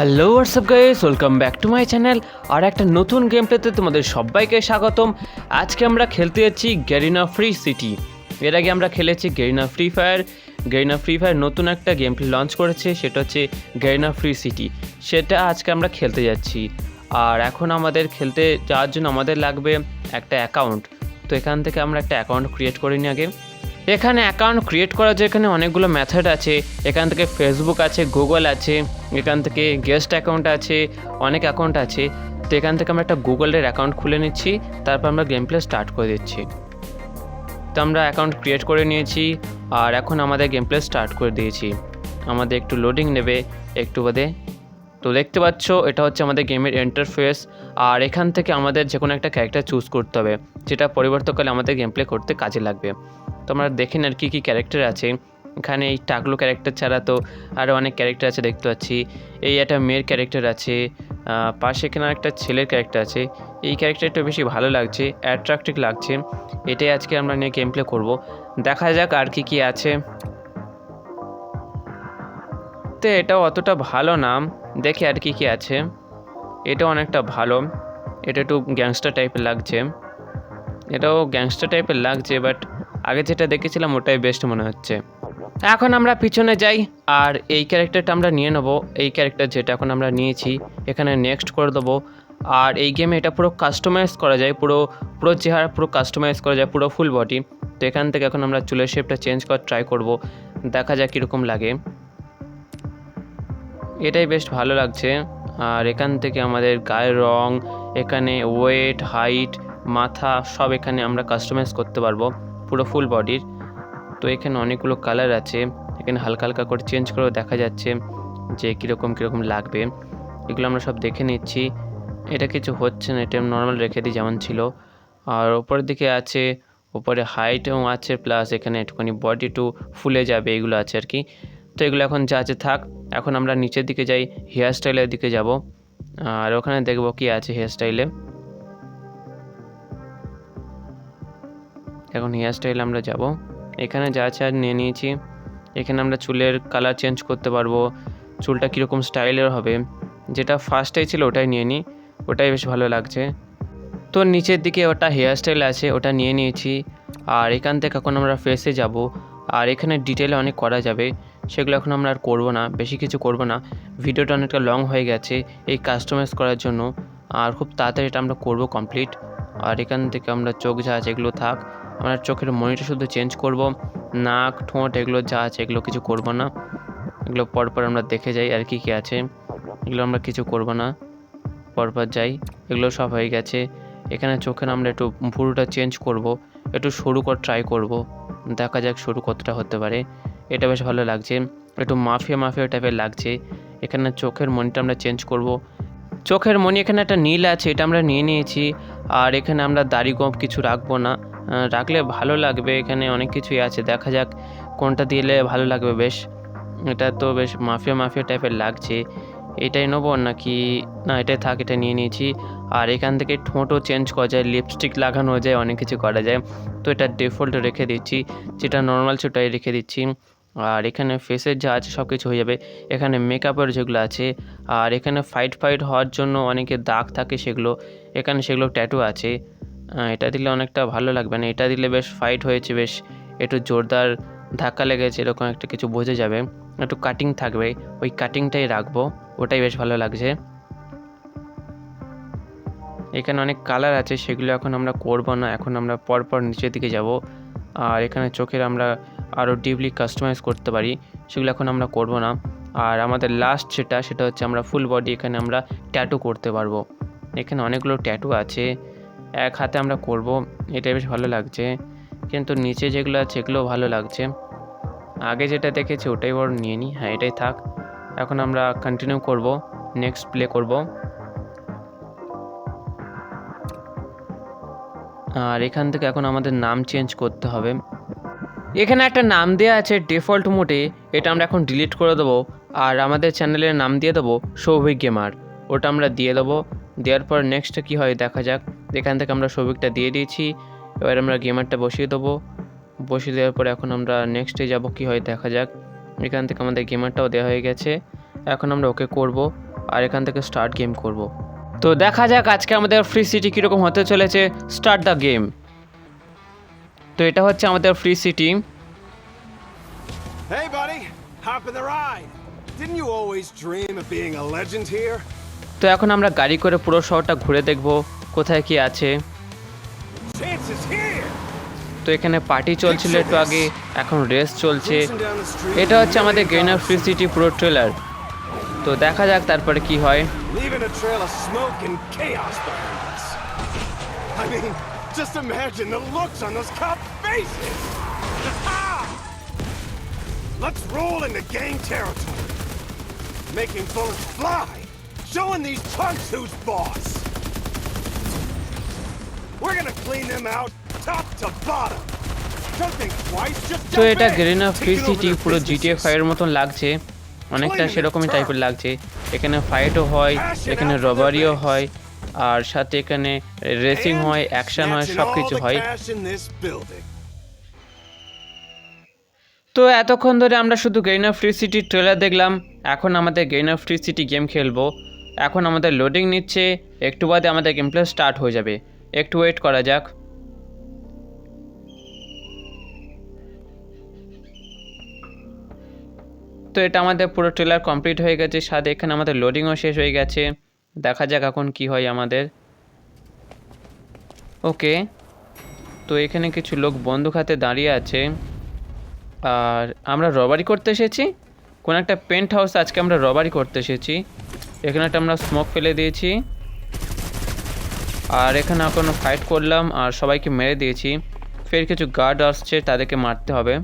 Hello WhatsApp guys welcome back to my channel আর একটা নতুন game প্লেতে তোমাদের সবাইকে স্বাগতম। আজকে আমরা খেলতে যাচ্ছি গ্যারিনা ফ্রি সিটি এর আগে আমরা খেলেছি Garena free fire Garena free fire নতুন একটা গেম প্লে লঞ্চ করেছে, সেটা হচ্ছে গ্যারিনা ফ্রি সিটি সেটা আজকে আমরা খেলতে যাচ্ছি। আর এখন আমাদের খেলতে যাওয়ার জন্য আমাদের লাগবে একটা অ্যাকাউন্ট তো এখান থেকে আমরা একটা অ্যাকাউন্ট ক্রিয়েট করে নিই আগে। এখানে অ্যাকাউন্ট ক্রিয়েট করার যে এখানে অনেকগুলো মেথড আছে। এখান থেকে ফেসবুক আছে গুগল আছে, এখান থেকে গেস্ট অ্যাকাউন্ট আছে, অনেক অ্যাকাউন্ট আছে। তো এখান থেকে আমরা একটা গুগলের অ্যাকাউন্ট খুলে নিচ্ছি, তারপর আমরা গেম প্লে স্টার্ট করে দিচ্ছি। তো আমরা অ্যাকাউন্ট ক্রিয়েট করে নিয়েছি, আর এখন আমাদের গেম প্লে স্টার্ট করে দিয়েছি। আমাদের একটু লোডিং নেবে, একটু বাদে। তো দেখতে পাচ্ছ, এটা হচ্ছে আমাদের গেমের ইন্টারফেস আর এখান থেকে আমাদের যে কোনো একটা ক্যারেক্টার চুজ করতে হবে, যেটা পরিবর্তনকালে আমাদের গেম প্লে করতে কাজে লাগবে। তো আমরা দেখেন আর কী কী ক্যারেক্টার আছে। এখানে এই টাকলো ক্যারেক্টার ছাড়া তো আরও অনেক ক্যারেক্টার আছে দেখতে পাচ্ছি। এই একটা মেয়ের ক্যারেক্টার আছে পাশে এখানে একটা ছেলের ক্যারেক্টার আছে। এই ক্যারেক্টারটা বেশি ভালো লাগছে অ্যাট্রাক্টিভ লাগছে। এটাই আজকে আমরা নিয়ে গেম প্লে করব। দেখা যাক আর কি কি আছে। তো এটাও অতটা ভালো নাম। দেখি আর কি কি আছে। এটা অনেকটা ভালো। এটা একটু গ্যাংস্টার টাইপের লাগছে। এটাও গ্যাংস্টার টাইপের লাগছে বাট আগে যেটা দেখেছিলাম ওটাই বেস্ট মনে হচ্ছে। এখন আমরা পিছনে যাই, আর এই ক্যারেক্টারটা আমরা নিয়ে নেব। এই ক্যারেক্টার যেটা এখন আমরা নিয়েছি, এখানে নেক্সট করে দেবো। আর এই গেমে এটা পুরো কাস্টমাইজ করা যায়, পুরো পুরো চেহারা পুরো কাস্টমাইজ করা যায়, পুরো ফুল বডি তো এখান থেকে এখন আমরা চুলের শেপটা চেঞ্জ করার ট্রাই করব। দেখা যাক কীরকম লাগে। এটাই বেশ ভালো লাগছে। আর এখান থেকে আমাদের গায়ের রং, এখানে ওয়েট হাইট মাথা, সব এখানে আমরা কাস্টমাইজ করতে পারব, পুরো ফুল বডির তো এখানে অনেকগুলো কালার আছে, এখানে হালকা হালকা করে চেঞ্জ করেও দেখা যাচ্ছে যে কীরকম কীরকম লাগবে। এগুলো আমরা সব দেখে নিচ্ছি। এটা কিছু হচ্ছে না, এটা নর্মাল রেখে দিই, যেমন ছিল। আর ওপরের দিকে আছে ওপরে হাইটও আছে প্লাস এখানে একটুখানি বডি টু ফুলে যাবে, এগুলো আছে আর কি। তো এগুলো এখন যা আছে থাক। এখন আমরা নিচের দিকে যাই হেয়ার স্টাইলের দিকে যাব। আর ওখানে দেখব কি আছে হেয়ার স্টাইলে এখন হেয়ার স্টাইল আমরা যাব। এখানে যা আছে আর নিয়ে নিয়েছি। এখানে আমরা চুলের কালার চেঞ্জ করতে পারব। চুলটা কীরকম স্টাইলের হবে। যেটা ফার্স্টেই ছিল ওটাই নিয়ে নিই ওটাই বেশ ভালো লাগছে। তো নিচের দিকে ওটা হেয়ার স্টাইল আছে, ওটা নিয়ে নিয়েছি। আর এখান থেকে এখন আমরা ফেসে যাব। আর এখানে ডিটেলে অনেক করা যাবে। সেগুলো এখন আমরা আর করব না, বেশি কিছু করব না। ভিডিওটা অনেকটা লং হয়ে গেছে, এই কাস্টমাইজ করার জন্য। আর খুব তাড়াতাড়ি এটা আমরা করব কমপ্লিট আর এখান থেকে আমরা চোখ যা আছে এগুলো থাক, আমরা চোখের মনিটা শুধু চেঞ্জ করব। নাক, ঠোঁট এগুলো যা আছে এগুলো কিছু করব না। এগুলো পরপর আমরা দেখে যাই আর কি কী আছে। এগুলো আমরা কিছু করব না। পরপর যাই, এগুলো সব হয়ে গেছে। এখানে চোখের আমরা একটু ভুরুটা চেঞ্জ করব, একটু সরু করে ট্রাই করব। দেখা যাক সরু কতটা হতে পারে। এটা বেশ ভালো লাগছে। একটু মাফিয়া মাফিয়া টাইপের লাগছে। এখানে চোখের মনিটা আমরা চেঞ্জ করব। চোখের মনি এখানে একটা নীল আছে, এটা আমরা নিয়ে নিয়েছি। আর এখানে আমরা দাড়ি গোপ কিছু রাখব না। রাখলে ভালো লাগবে, এখানে অনেক কিছুই আছে। দেখা যাক কোনটা দিলে ভালো লাগবে বেশ। এটা তো বেশ মাফিয়া মাফিয়া টাইপের লাগছে। এটাই নেব নাকি? না, এটাই থাক, এটা নিয়ে নিয়েছি। আর এখান থেকে ঠোঁটও চেঞ্জ করা যায়, লিপস্টিক লাগানো যায়, অনেক কিছু করা যায়। তো এটা ডিফল্ট রেখে দিচ্ছি। যেটা নর্মাল সেটাই রেখে দিচ্ছি। আর এখানে ফেসের যা আছে সব কিছু হয়ে যাবে। এখানে মেকআপের যেগুলো আছে, আর এখানে ফাইট ফাইট হওয়ার জন্য অনেকে দাগ থাকে সেগুলো। এখানে সেগুলো ট্যাটু আছে। এটা দিলে অনেকটা ভালো লাগবে না। এটা দিলে বেশ ফাইট হয়েছে, বেশ একটু জোরদার ধাক্কা লেগেছে, এরকম একটা কিছু বোঝা যাবে। একটু কাটিং থাকবে, ওই কাটিংটাই রাখব, ওটাই বেশ ভালো লাগছে। এখানে অনেক কালার আছে, সেগুলো এখন আমরা করব না। এখন আমরা পরপর নিচের দিকে যাব। আর এখানে চোখের আমরা আরও ডিপলি কাস্টমাইজ করতে পারি, সেগুলো এখন আমরা করব না। আর আমাদের লাস্ট যেটা, সেটা হচ্ছে আমরা ফুল বডি এখানে আমরা ট্যাটু করতে পারব। এখানে অনেকগুলো ট্যাটু আছে, এক হাতে আমরা করব, এটা বেশ ভালো লাগছে। কিন্তু নিচে যেগুলো আছে এগুলো ভালো লাগছে। আগে যেটা দেখেছি, ওটাই বড় নিয়ে নিই। হ্যাঁ এটাই থাক। এখন আমরা কন্টিনিউ করব নেক্সট প্লে করব। আর এখান থেকে এখন আমাদের নাম চেঞ্জ করতে হবে। এখানে একটা নাম দেওয়া আছে ডিফল্ট মোডে, এটা আমরা এখন ডিলিট করে দেবো, আর আমাদের চ্যানেলের নাম দিয়ে দেবো সৌভিক গেমার। ওটা আমরা দিয়ে দেবো, দেওয়ার পর নেক্সট কী হয় দেখা যাক। এখান থেকে আমরা সৌভিকটা দিয়ে দিয়েছি, এবার আমরা গেমারটা বসিয়ে দেবো। বসিয়ে দেওয়ার পর এখন আমরা নেক্সটে যাব, কী হয় দেখা যাক। এখান থেকে আমাদের গেমারটাও দেওয়া হয়ে গেছে, এখন আমরা ওকে করব, আর এখান থেকে স্টার্ট গেম করব। তো দেখা যাক আজকে আমাদের ফ্রি সিটি কীরকম হতে চলেছে স্টার্ট দ্য গেম তো এটা হচ্ছে আমাদের free city Hey, buddy, hop in the ride. Didn't you always dream of being a legend here? তো এখন আমরা গাড়ি করে পুরো শহরটা ঘুরে দেখব কোথায় কি আছে. তো এখানে পার্টি চলছিল একটু আগে এখন রেস চলছে। এটা হচ্ছে আমাদের গেইনার ফ্রি সিটি পুরো ট্রেলার তো দেখা যাক তারপরে কি হয়। Just imagine the looks on those cop faces. Let's roll into gang territory, making bullets fly, showing these punks who's boss. We're gonna clean them out top to bottom. তো এটা. Garena Taking over city পুরো GTA. ফাইভের মতন লাগছে অনেকটা সেরকমই টাইপের লাগছে এখানে ফাইটও হয় এখানে রবারিও হয় আর সাথে এখানে রেসিং হয় অ্যাকশন হয় সব কিছু হয়. তো এতক্ষণ ধরে আমরা শুধু গেইনার ফ্রি সিটি ট্রেলার দেখলাম। এখন আমাদের গেইনার ফ্রি সিটি গেম খেলব। এখন আমাদের লোডিং নিচ্ছে। একটু বাদে আমাদের গেম প্লে স্টার্ট হয়ে যাবে। একটু ওয়েট করা যাক। তো এটা আমাদের পুরো ট্রেলার কমপ্লিট হয়ে গেছে। সাথে এখানে আমাদের লোডিংও শেষ হয়ে গেছে। দেখা যাক এখন কি হয় আমাদের। ওকে, তো এখানে কিছু লোক বন্দুক হাতে দাঁড়িয়ে আছে। আর আমরা রবারি করতে এসেছি? কোন একটা পেন্ট হাউস আজকে আমরা রবারি করতে এসেছি। এখানে একটা আমরা স্মোক ফেলে দিয়েছি। আর এখানে এখন ফাইট করলাম, আর সবাইকে মেরে দিয়েছি। ফের কিছু গার্ড আসছে, তাদেরকে মারতে হবে।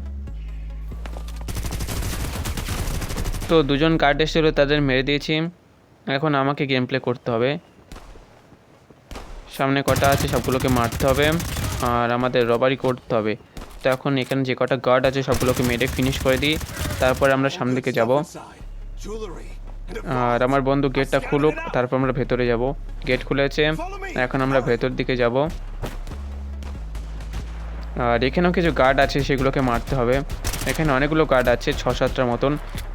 তো দুজন গার্ড এসেছিল, তাদের মেরে দিয়েছি। এখন আমাকে গেম প্লে করতে হবে। সামনে কটা আছে সবগুলোকে মারতে হবে আর আমাদের রবারি করতে হবে। তো এখন এখানে যে কটা গার্ড আছে সবগুলোকে মেরে ফিনিশ করে দিই। তারপর আমরা সামনে দিকে যাব। আর আমার বন্ধু গেটটা খুলুক, তারপর আমরা ভেতরে যাব। গেট খুলেছে, এখন আমরা ভেতর দিকে যাব। আর এখানেও কিছু গার্ড আছে, সেগুলোকে মারতে হবে। এখানে অনেকগুলো গার্ড আছে ছ সাতটার মতন।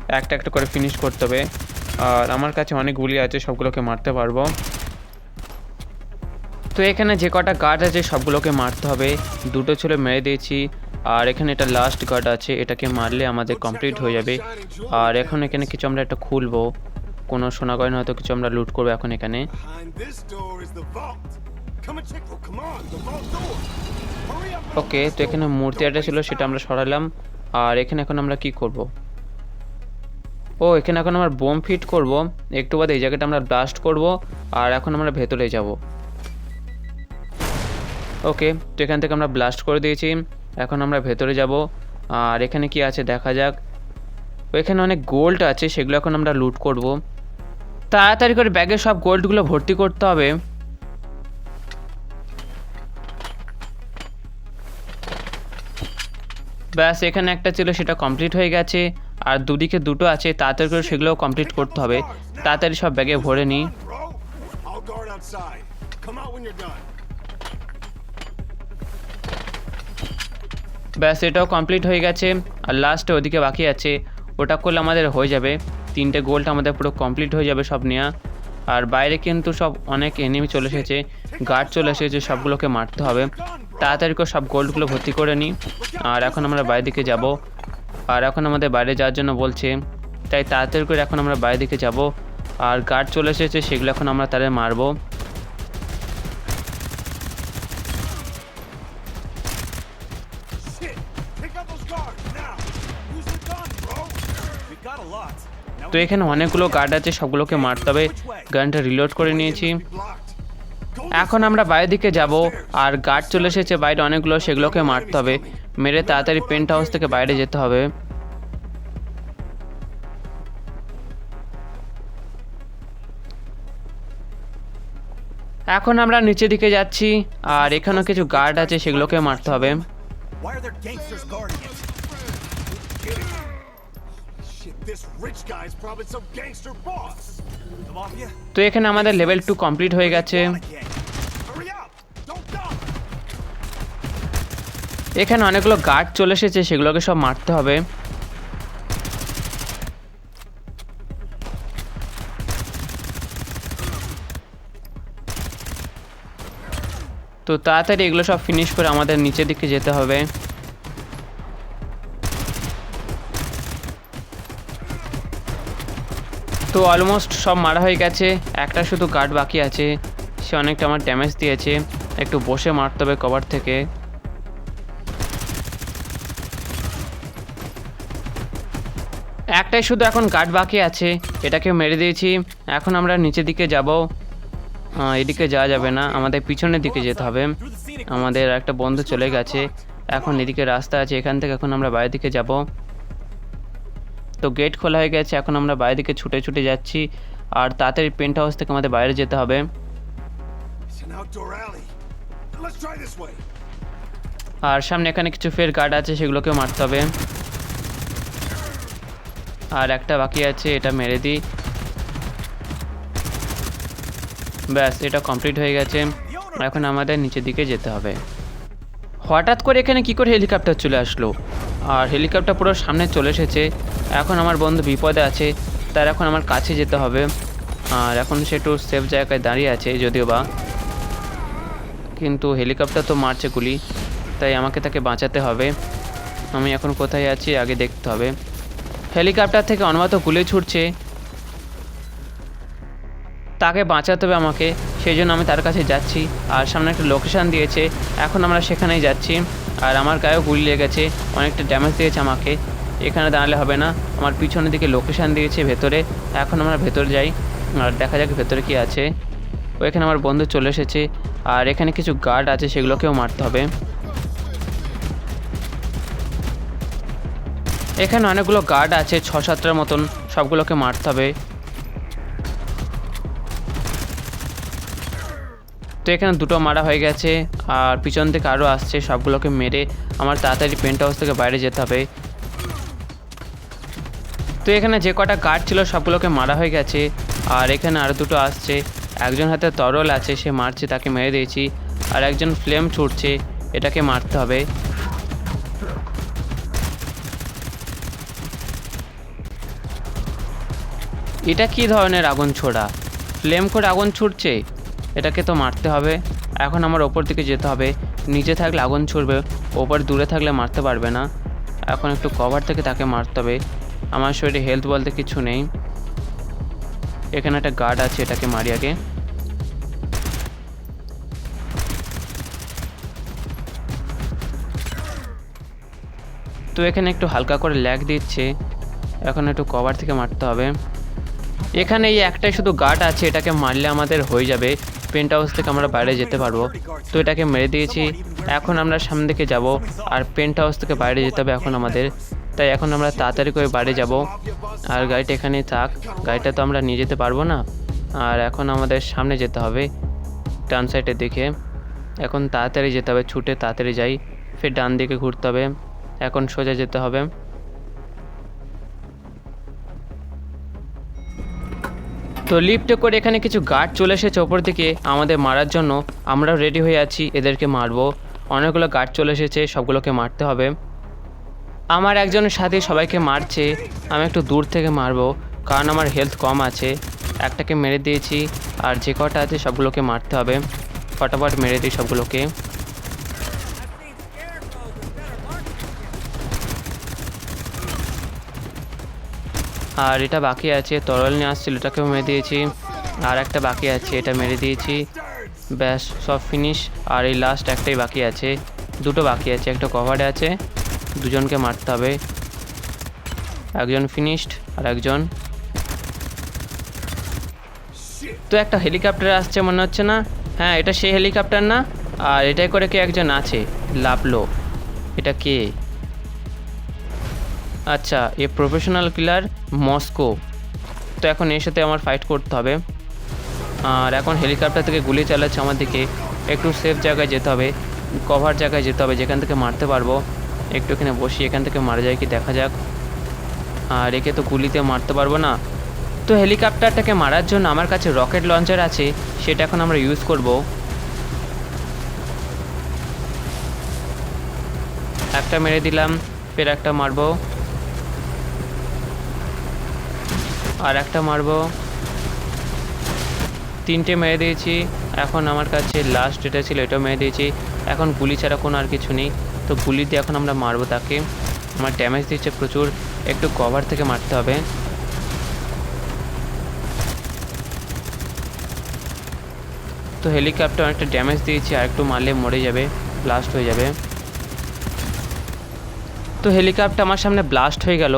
একটা একটা করে ফিনিশ করতে হবে। আর আমার কাছে অনেক গুলি আছে সবগুলোকে মারতে পারব। তো এখানে যে কটা গার্ড আছে সবগুলোকে মারতে হবে। দুটো ছেলে মেরে দিয়েছি আর এখানে এটা লাস্ট গার্ড আছে এটাকে মারলে আমাদের কমপ্লিট হয়ে যাবে। আর এখন এখানে কিছু আমরা একটা খুলবো। কোনো সোনা গয়না হয়তো কিছু আমরা লুট করব এখন এখানে। Check. Oh. ওকে তো এখানে মূর্তি একটা ছিল সেটা আমরা সরালাম। আর এখানে এখন আমরা কি করব? ও, এখানে এখন আমরা বোম ফিট করব। একটু বাদে এই জায়গাটা আমরা ব্লাস্ট করব আর এখন আমরা ভেতরে যাব। ওকে, তো এখান থেকে আমরা ব্লাস্ট করে দিয়েছি। এখন আমরা ভেতরে যাব। আর এখানে কি আছে দেখা যাক। এখানে অনেক গোল্ড আছে, সেগুলো এখন আমরা লুট করব। তাড়াতাড়ি করে ব্যাগে সব গোল্ডগুলো ভর্তি করতে হবে। ব্যাস, এখানে একটা ছিল, সেটা কমপ্লিট হয়ে গেছে। আর দুদিকে দুটো আছে তাড়াতাড়ি করে সেগুলোও কমপ্লিট করতে হবে। তাড়াতাড়ি সব ব্যাগে ভরে নিই. ব্যাস এটাও কমপ্লিট হয়ে গেছে। আর লাস্টে ওদিকে বাকি আছে। ওটা করলে আমাদের হয়ে যাবে। তিনটে গোল্ড আমাদের পুরো কমপ্লিট হয়ে যাবে সব নেওয়া আর বাইরে কিন্তু সব অনেক এনিমি চলে এসেছে। গার্ড চলে এসেছে সবগুলোকে মারতে হবে। তাড়াতাড়ি করে সব গোল্ডগুলো ভর্তি করে নিই আর এখন আমরা বাইরের দিকে যাব। আর এখন আমাদের বাইরে যাওয়ার জন্য বলছে তাই তাড়াতাড়ি করে এখন আমরা বাইরের দিকে যাব। আর গার্ড চলে এসেছে সেগুলো এখন আমরা তাদের মারবো। তো এখানে অনেকগুলো গার্ড আছে সবগুলোকে মারতে হবে। গানটা রিলোড করে নিয়েছি। এখন আমরা বাইরের দিকে যাব আর গার্ড চলে এসেছে বাইরে অনেকগুলো সেগুলোকে মারতে হবে। মেরে তাড়াতাড়ি পেন্ট হাউস থেকে বাইরে যেতে হবে। এখন আমরা নিচের দিকে যাচ্ছি আর এখানেও কিছু গার্ড আছে সেগুলোকে মারতে হবে? তো এখানে আমাদের লেভেল টু কমপ্লিট হয়ে গেছে। এখানে অনেকগুলো গার্ড চলে এসেছে, সেগুলোকে সব মারতে হবে। তো তাড়াতাড়ি এগুলো সব ফিনিশ করে আমাদের নিচের দিকে যেতে হবে। তো অলমোস্ট সব মারা হয়ে গেছে, একটা শুধু গার্ড বাকি আছে, সে অনেকটা আমার ড্যামেজ দিয়েছে, একটু বসে মারতে হবে কভার থেকে। একটাই শুধু এখন গার্ড বাকি আছে এটাকে মেরে দিয়েছি। এখন আমরা নিচের দিকে যাব। এদিকে যাওয়া যাবে না আমাদের পিছনের দিকে যেতে হবে। আমাদের একটা বন্ধু চলে গেছে এখন এদিকে রাস্তা আছে এখান থেকে এখন আমরা বাইরের দিকে যাব। তো গেট খোলা হয়ে গেছে এখন আমরা বাইরের দিকে ছুটে ছুটে যাচ্ছি আর তাড়াতাড়ি পেন্ট হাউস থেকে আমাদের বাইরে যেতে হবে. আর সামনে এখানে কিছু ফের গার্ড আছে সেগুলোকেও মারতে হবে। আর একটা বাকি আছে, এটা মেরে দিই। ব্যাস, এটা কমপ্লিট হয়ে গেছে। এখন আমাদের নিচের দিকে যেতে হবে। হঠাৎ করে এখানে কি করে হেলিকপ্টার চলে আসলো? আর হেলিকপ্টার পুরো সামনে চলে এসেছে। এখন আমার বন্ধু বিপদে আছে, তার এখন আমার কাছে যেতে হবে। আর এখন সে একটু সেফ জায়গায় দাঁড়িয়ে আছে, যদিও বা। কিন্তু হেলিকপ্টার তো মারছে গুলি, তাই আমাকে তাকে বাঁচাতে হবে। আমি এখন কোথায় আছি, আগে দেখতে হবে। হেলিকপ্টার থেকে অনবরত গুলি ছুটছে। তাকে বাঁচাতে হবে আমাকে, সেই জন্য আমি তার কাছে যাচ্ছি। আর সামনে একটা লোকেশান দিয়েছে, এখন আমরা সেখানেই যাচ্ছি। আর আমার গায়েও গুলি লেগেছে, অনেকটা ড্যামেজ দিয়েছে আমাকে। এখানে দাঁড়ালে হবে না, আমার পিছনের দিকে লোকেশান দিয়েছে ভেতরে, এখন আমরা ভেতরে যাই। আর দেখা যাক ভেতরে কি আছে। ওইখানে আমার বন্ধু চলে এসেছে, আর এখানে কিছু গার্ড আছে, সেগুলোকেও মারতে হবে। এখানে অনেকগুলো গার্ড আছে ছ সাতটার মতন সবগুলোকে মারতে হবে। তো এখানে দুটো মারা হয়ে গেছে, আর পিছন থেকে আরও আসছে, সবগুলোকে মেরে আমার তাড়াতাড়ি পেন্ট হাউস থেকে বাইরে যেতে হবে। তো এখানে যে কটা গার্ড ছিল, সবগুলোকে মারা হয়ে গেছে, আর এখানে আরও দুটো আসছে। একজন হাতে তরল আছে, সে মারছে, তাকে মেরে দিয়েছি, আর একজন ফ্লেম ছুটছে, এটাকে মারতে হবে। এটা কি ধরনের আগুন ছোড়া? ফ্লেম করে আগুন ছুটছে? এটাকে তো মারতে হবে। এখন আমার ওপর দিকে যেতে হবে। নিচে থাকলে আগুন ছুটবে, ওপর দূরে থাকলে মারতে পারবে না। এখন একটু কভার থেকে তাকে মারতে হবে। আমার শরীরে হেলথ বলতে কিছু নেই। এখানে একটা গার্ড আছে, এটাকে মারি আগে। তো এখানে একটু হালকা করে ল্যাগ দিচ্ছে। এখন একটু কভার থেকে মারতে হবে। এখানে এই একটাই শুধু গার্ড আছে, এটাকে মারলে আমাদের হয়ে যাবে। পেন্ট হাউস থেকে আমরা বাইরে যেতে পারব। তো এটাকে মেরে দিয়েছি। এখন আমরা সামনে দিকে যাব, আর পেন্ট হাউস থেকে বাইরে যেতে হবে এখন আমাদের। তাই এখন আমরা তাড়াতাড়ি করে বাইরে যাব। আর গাড়িটা এখানেই থাক। গাড়িটা তো আমরা নিয়ে যেতে পারব না। আর এখন আমাদের সামনে যেতে হবে, ডান সাইডের দিকে। এখন তাড়াতাড়ি যেতে হবে, ছুটে তাড়াতাড়ি যাই। ফের ডান দিকে ঘুরতে হবে। এখন সোজা যেতে হবে। তো লিফটে করে এখানে কিছু গার্ড চলে এসেছে ওপর দিকে। আমাদের মারার জন্য আমরাও রেডি হয়ে আছি, এদেরকে মারবো। অনেকগুলো গার্ড চলে এসেছে, সবগুলোকে মারতে হবে। আমার একজনের সাথে সবাইকে মারছে, আমি একটু দূর থেকে মারবো, কারণ আমার হেলথ কম আছে। একটাকে মেরে দিয়েছি, আর যে কটা আছে সবগুলোকে মারতে হবে। ফটাফট মেরে দিই সবগুলোকে। আর এটা বাকি আছে, তরল নিয়ে আসছিল, এটাকেও মেরে দিয়েছি। আর একটা বাকি আছে, এটা মেরে দিয়েছি। ব্যাস, সব ফিনিশ আর এই লাস্ট একটাই বাকি আছে। দুটো বাকি আছে, একটা কভারে আছে। দুজনকে মারতে হবে। একজন ফিনিশড আর একজন। তো একটা হেলিকপ্টার আসছে মনে হচ্ছে না? হ্যাঁ এটা সেই হেলিকপ্টার না? আর এটাই করে কে একজন আছে? লাভলো এটা কে? আচ্ছা এ প্রফেশনাল কিলার মস্কো। তো এখন এর সাথে আমার ফাইট করতে হবে। আর এখন হেলিকপ্টার থেকে গুলি চালাচ্ছে আমার দিকে। একটু সেফ জায়গায় যেতে হবে কভার জায়গায় যেতে হবে, যেখান থেকে মারতে পারব। একটু এখানে বসি, এখান থেকে মারা যায় কি দেখা যাক। আর একে তো গুলিতে মারতে পারব না। তো হেলিকপ্টারটাকে মারার জন্য আমার কাছে রকেট লঞ্চার আছে, সেটা এখন আমরা ইউজ করব। একটা মেরে দিলাম, ফের একটা মারবো। আর একটা মারবো। তিনটে মেরে দিয়েছি। এখন আমার কাছে লাস্ট যেটা ছিল এটাও মেরে দিয়েছি। এখন গুলি ছাড়া কোনো আর কিছু নেই। তো গুলি দিয়ে এখন আমরা মারবো তাকে। আমার ড্যামেজ দিচ্ছে প্রচুর। একটু কভার থেকে মারতে হবে। তো হেলিকপ্টার অনেকটা ড্যামেজ দিয়েছি। আর একটু মারলে মরে যাবে। ব্লাস্ট হয়ে যাবে। তো হেলিকপ্টার আমার সামনে ব্লাস্ট হয়ে গেল।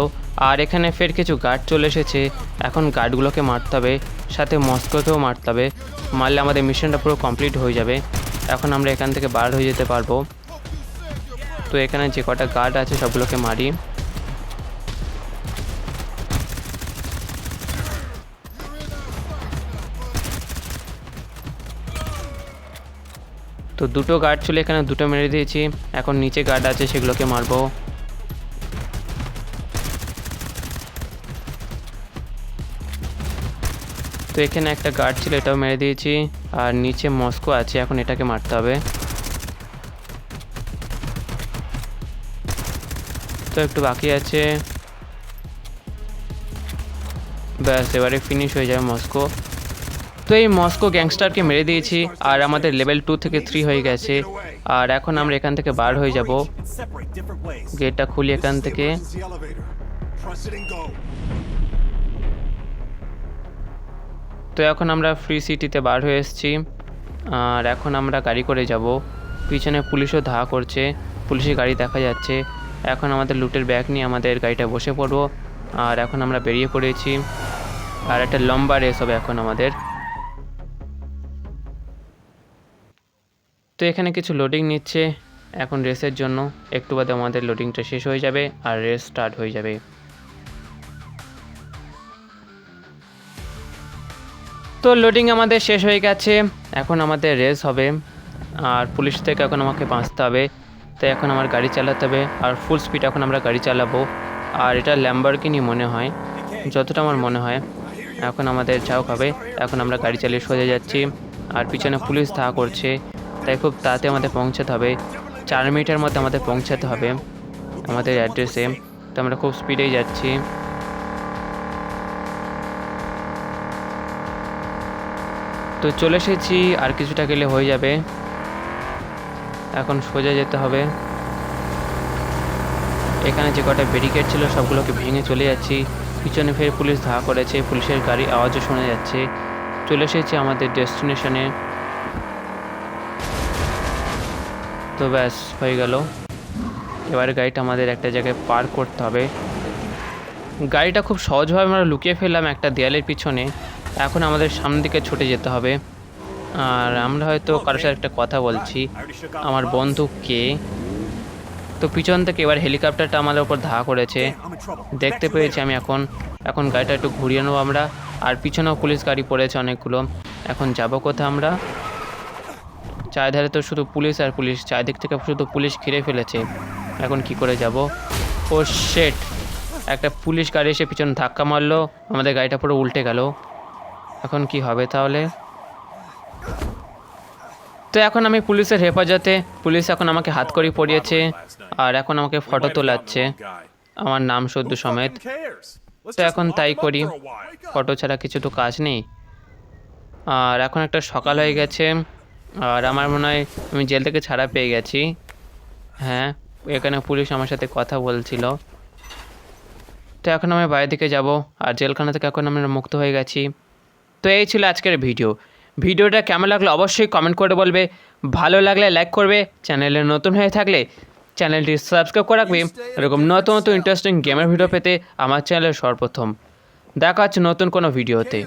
আর এখানে ফের কিছু গার্ড চলে এসেছে। এখন গার্ডগুলোকে মারতে হবে, সাথে মস্কোকেও মারতে হবে। মারলে আমাদের মিশনটা পুরো কমপ্লিট হয়ে যাবে। এখন আমরা এখান থেকে বার হয়ে যেতে পারব। তো এখানে যে কটা গার্ড আছে সবগুলোকে মারি। তো দুটো গার্ড ছিল এখানে দুটো মেরে দিয়েছি। এখন নিচে গার্ড আছে সেগুলোকে মারবো। তো এখানে একটা গার্ড ছিল, এটাও মেরে দিয়েছি। আর নিচে মস্কো আছে, এখন এটাকে মারতে হবে। তো একটু বাকি আছে। ব্যাস, এবারে ফিনিশ হয়ে যাবে মস্কো। তো এই মস্কো গ্যাংস্টারকে মেরে দিয়েছি, আর আমাদের লেভেল টু থেকে থ্রি হয়ে গেছে। আর এখন আমরা এখান থেকে বার হয়ে যাব. গেটটা খুলি এখান থেকে। তো এখন আমরা ফ্রি সিটিতে বার হয়ে এসেছি। আর এখন আমরা গাড়ি করে যাব। পিছনে পুলিশও ধাওয়া করছে। পুলিশের গাড়ি দেখা যাচ্ছে। এখন আমাদের লুটের ব্যাগ নিয়ে আমাদের গাড়িটা বসে পড়ব। আর এখন আমরা বেরিয়ে পড়েছি। আর একটা লম্বা রেস হবে এখন আমাদের। তো এখানে কিছু লোডিং নিচ্ছে। এখন রেসের জন্য একটু বাদে আমাদের লোডিংটা শেষ হয়ে যাবে। আর রেস স্টার্ট হয়ে যাবে। তো লোডিং আমাদের শেষ হয়ে গেছে। এখন আমাদের রেস হবে। আর পুলিশ থেকে এখন আমাকে বাঁচতে হবে। তাই এখন আমার গাড়ি চালাতে হবে। আর ফুল স্পিড এখন আমরা গাড়ি চালাবো। আর এটা ল্যাম্বারকিনি মনে হয়। যতটা আমার মনে হয়। এখন আমাদের যাও হবে। এখন আমরা গাড়ি চালিয়ে সোজা যাচ্ছি। আর পিছনে পুলিশ ধাওয়া করছে। তাই খুব তাড়াতাড়ি আমাদের পৌঁছাতে হবে। চার মিনিটের মধ্যে আমাদের পৌঁছাতে হবে। আমাদের অ্যাড্রেসে তো আমরা খুব স্পিডেই যাচ্ছি। তো চলে এসেছি, আর কিছুটা গেলে হয়ে যাবে। এখন সোজা যেতে হবে। এখানে যে কটা ব্যারিকেড ছিল, সবগুলোকে ভেঙে চলে যাচ্ছি। পিছনে ফের পুলিশ ধাওয়া করেছে, পুলিশের গাড়ি আওয়াজও শোনা যাচ্ছে। চলে এসেছি আমাদের ডেস্টিনেশনে তো ব্যাস, হয়ে গেল। এবার গাড়িটা আমাদের একটা জায়গায় পার্ক করতে হবে। গাড়িটা খুব সহজভাবে আমরা লুকিয়ে ফেললাম একটা দেয়ালের পিছনে। এখন আমাদের সামনের দিকে ছুটে যেতে হবে। আর আমরা হয়তো কারোর সাথে একটা কথা বলছি। আমার বন্ধু কে? তো পিছন থেকে এবার হেলিকপ্টারটা আমাদের উপর ধা করেছে। দেখতে পেয়েছি আমি এখন। এখন গাড়িটা একটু ঘুরিয়ে নেব আমরা। আর পিছনেও পুলিশ গাড়ি পড়েছে অনেকগুলো। এখন যাব কোথায় আমরা? চারিধারে তো শুধু পুলিশ আর পুলিশ। চারিদিক থেকে শুধু পুলিশ ঘিরে ফেলেছে। এখন কি করে যাব? ও শেট একটা পুলিশ গাড়ি এসে পিছনে ধাক্কা মারলো। আমাদের গাড়িটা পুরো উল্টে গেল। এখন কি হবে তাহলে? তো এখন আমি পুলিশের হেফাজতে, পুলিশ এখন আমাকে হাত করি পড়িয়েছে, আর এখন আমাকে ফটো তোলাচ্ছে। আমার নাম সদ্য সমেত। তো এখন তাই করি। ফটো ছাড়া কিছু তো কাজ নেই। আর এখন একটা সকাল হয়ে গেছে, আর আমার মনে হয় আমি জেল থেকে ছাড়া পেয়ে গেছি। হ্যাঁ এখানে পুলিশ আমার সাথে কথা বলছিল। তো এখন আমি বাইরে দিকে যাব, আর জেলখানা থেকে এখন আমরা মুক্ত হয়ে গেছি। তো এই ছিল আজকের ভিডিও। ভিডিওটা কেমন লাগল অবশ্যই কমেন্ট করে বলবে। ভালো লাগলে লাইক করবে। চ্যানেলে নতুন হয়ে থাকলে চ্যানেলটি সাবস্ক্রাইব করে রাখবে। এরকম নতুন নতুন ইন্টারেস্টিং গেমের ভিডিও পেতে আমার চ্যানেলের সর্বপ্রথম। দেখা হচ্ছে নতুন কোনো ভিডিওতে